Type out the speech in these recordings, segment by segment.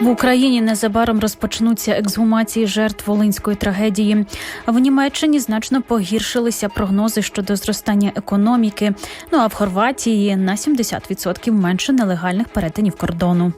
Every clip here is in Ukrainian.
В Україні незабаром розпочнуться ексгумації жертв волинської трагедії. В Німеччині значно погіршилися прогнози щодо зростання економіки. Ну а в Хорватії на 70% менше нелегальних перетинів кордону.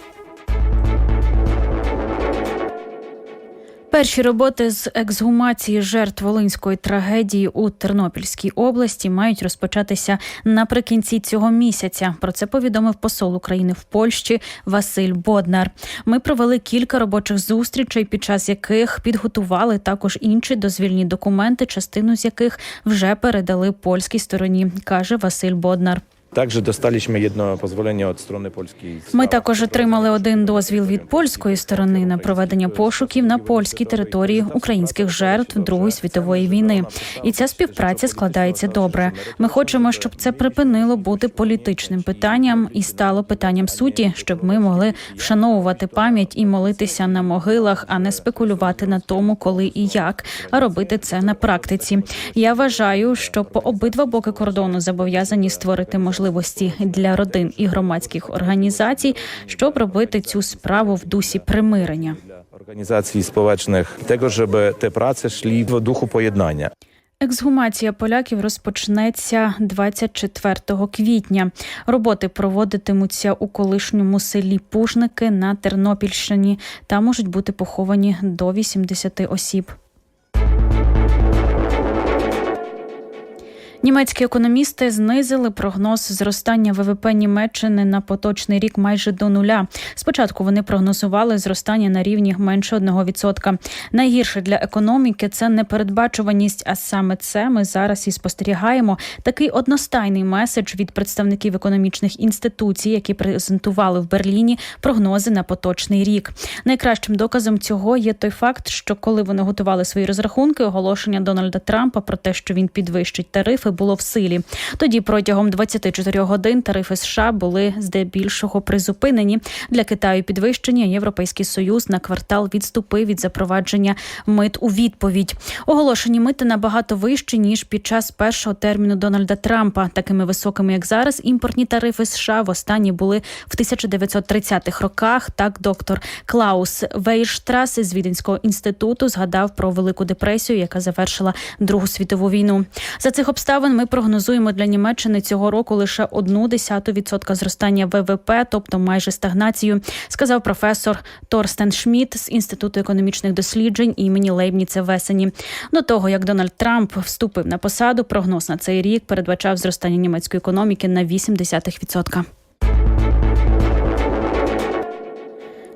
Перші роботи з ексгумації жертв волинської трагедії у Тернопільській області мають розпочатися наприкінці цього місяця. Про це повідомив посол України в Польщі Василь Боднар. Ми провели кілька робочих зустрічей, під час яких підготували також інші дозвільні документи, частину з яких вже передали польській стороні, каже Василь Боднар. Także dostaliśmy jedno pozwolenie od strony polskiej. Ми також отримали один дозвіл від польської сторони на проведення пошуків на польській території українських жертв Другої світової війни. І ця співпраця складається добре. Ми хочемо, щоб це припинило бути політичним питанням і стало питанням суті, щоб ми могли вшановувати пам'ять і молитися на могилах, а не спекулювати на тому, коли і як, а робити це на практиці. Я вважаю, що по обидва боки кордону зобов'язані створити можливості для родин і громадських організацій, щоб робити цю справу в дусі примирення. Organizacji społecznych, tego, żeby te prace szli w duchu pojednania. Ексгумація поляків розпочнеться 24 квітня. Роботи проводитимуться у колишньому селі Пужники на Тернопільщині. Там можуть бути поховані до 80 осіб. Німецькі економісти знизили прогноз зростання ВВП Німеччини на поточний рік майже до нуля. Спочатку вони прогнозували зростання на рівні менше 1%. Найгірше для економіки це непередбачуваність. А саме це ми зараз і спостерігаємо. Такий одностайний меседж від представників економічних інституцій, які презентували в Берліні прогнози на поточний рік. Найкращим доказом цього є той факт, що коли вони готували свої розрахунки, оголошення Дональда Трампа про те, що він підвищить тарифи, було в силі. Тоді протягом 24 годин тарифи США були здебільшого призупинені для Китаю. Підвищення Європейський союз на квартал відступив від запровадження мит у відповідь. Оголошені мити набагато вищі ніж під час першого терміну Дональда Трампа. Такими високими, як зараз, імпортні тарифи США востаннє були в 1930-х роках. Так, доктор Клаус Вейштрас з Віденського інституту згадав про велику депресію, яка завершила Другу світову війну. За цих обставин ми прогнозуємо для Німеччини цього року лише одну десяту відсотка зростання ВВП, тобто майже стагнацію, сказав професор Торстен Шмідт з інституту економічних досліджень імені Лейбніце Весені. До того як Дональд Трамп вступив на посаду, прогноз на цей рік передбачав зростання німецької економіки на 0,8%.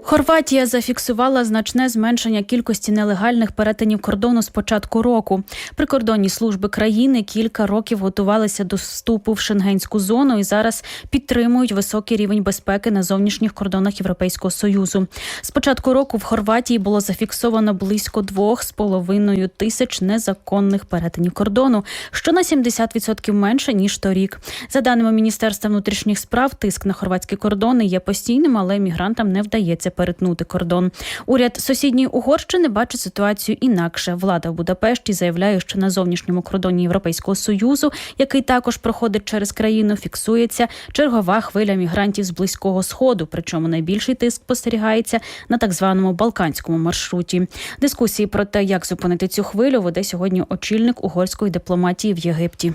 Хорватія зафіксувала значне зменшення кількості нелегальних перетинів кордону з початку року. Прикордонні служби країни кілька років готувалися до вступу в шенгенську зону і зараз підтримують високий рівень безпеки на зовнішніх кордонах Європейського союзу. З початку року в Хорватії було зафіксовано близько двох з половиною тисяч незаконних перетинів кордону, що на 70% менше ніж торік. За даними Міністерства внутрішніх справ, тиск на хорватські кордони є постійним, але мігрантам не вдається перетнути кордон. Уряд сусідньої Угорщини бачить ситуацію інакше. Влада в Будапешті заявляє, що на зовнішньому кордоні Європейського союзу, який також проходить через країну, фіксується чергова хвиля мігрантів з близького сходу. Причому найбільший тиск спостерігається на так званому балканському маршруті. Дискусії про те, як зупинити цю хвилю, веде сьогодні очільник угорської дипломатії в Єгипті.